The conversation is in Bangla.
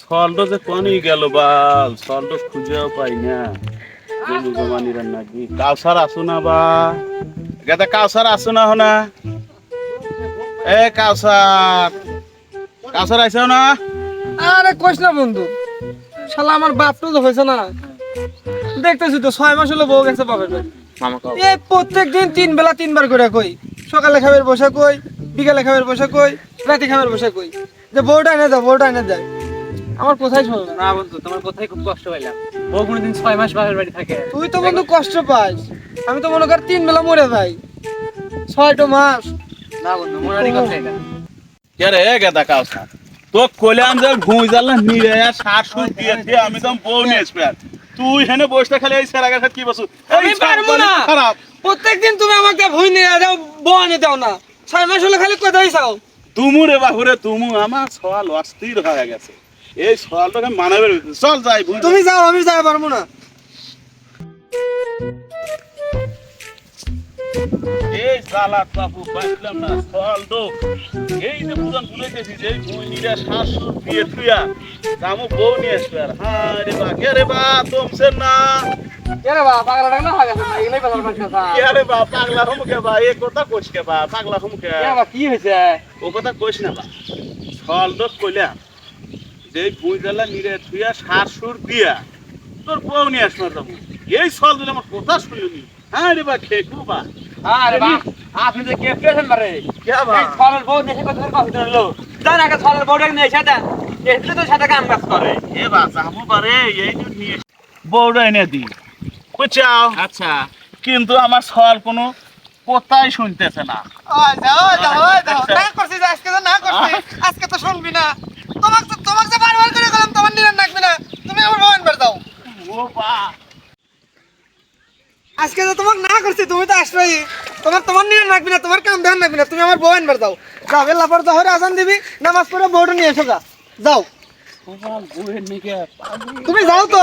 সলটো যে কনই গেল বাল সলটো খুঁজেও পাই না। জমি জমানির নাকি কাউসার আসু না বা? গেদা কাউসার আসু না হনা। এ কাউসার কাউসার আইসাও না? আরে কইস না বন্ধু শালা আমার বাপটা তো হয়েছে না। দেখতেছি তো ছয় মাস হলো বউ গেছে বাপের বাড়ি। এই প্রত্যেক দিন তিন বেলা তিনবার করে কই। সকালে খাবার বসে কই বিকালে খাবার বসে কই রাতে খাবার বসে কই। যে বউটা এনে দাও বউটা এনে দেয়। আমার কোথায় শোনো। না বন্ধু তোমার কথাই খুব কষ্ট পাইলাম। ও কোনোদিন ছয় মাস বাপের বাড়ি থাকে। তুই তো বন্ধু কষ্ট পাস। আমি তো মনে কর তিন বেলা মরে যাই। ছয়টা মাস। না বন্ধু মনারই কথা এটা। কে রে গেদা কাউসার তো কইলাম যে ভুঁই জ্বালা নিরে সার সুর দিয়ে দিয়ে আমি তো বউ নিয়ে আসবে তুই হেনে বসতে খালি এই সেরা গাছ কি বসু? আমি পারব না। খারাপ। প্রত্যেকদিন তুমি আমাকে ভুই নিয়ে যাও বউ এনে দাও না। ছয় মাস হলে খালি কোথায় চাও তুমু রে বাহুরে তুমু আমার সওয়াল অস্থির হয়ে গেছে। এই সওয়ালটাকে মানাবে চল যাই তুমি যাও আমি যাই পারব না। এই পাইলাম না সওয়ালটো এই যে বুঝান ভুলেছি যে ভুঁই নিরে সার দিয়ে তুইয়া কামু বউ নিয়ে আসবে আর। হ্যাঁ রে বা কে রে বা না। পাগলা এ কথা কে বা পাগলা হম কে? হয়েছে? ও কথা কইস না বা সওয়ালটো কইলাম যে ভুঁই জ্বালা নিরে তুইয়া সার সুর দিয়া তোর বউ নিয়ে আসবে যাব। এই সওয়াল দিলে আমার কথা শুনিনি হ্যাঁ রে বা খেকু বা? আরে বাহ আপনি যে কে পেয়েছেন বারে? কে বা? এই ছলের বউ নেশে কথা কথা হলো। যান আগে ছলের বউটাকে নিয়ে এসে দেন এসলে তো সাথে কাম কাজ করে। এ বা যাব পারে এই যে নিয়ে বউটা এনে দি। বুঝছাও? আচ্ছা। কিন্তু আমার সওয়াল কোনো কোথায় শুনতেছে না ওই যাও ওই যাও ওই যাও না করছিস আজকে তো না করছিস আজকে তো শুনবি না তোমাকে তো তোমাকে তো বারবার করে গেলাম তোমার নিরান রাখবি না তুমি আমার ভবন বের দাও ও বা আজকে তো তোমাকে না করছি তুমি তো আসবেই। তোমার তোমার নিয়ে রাখবি না তোমার কাম ধ্যান রাখবি না তুমি আমার বউ বের দাও যাও বেলা পর জহরে আজান দিবি নামাজ পড়ে বউটা নিয়ে এসো যাও। তুমি যাও তো।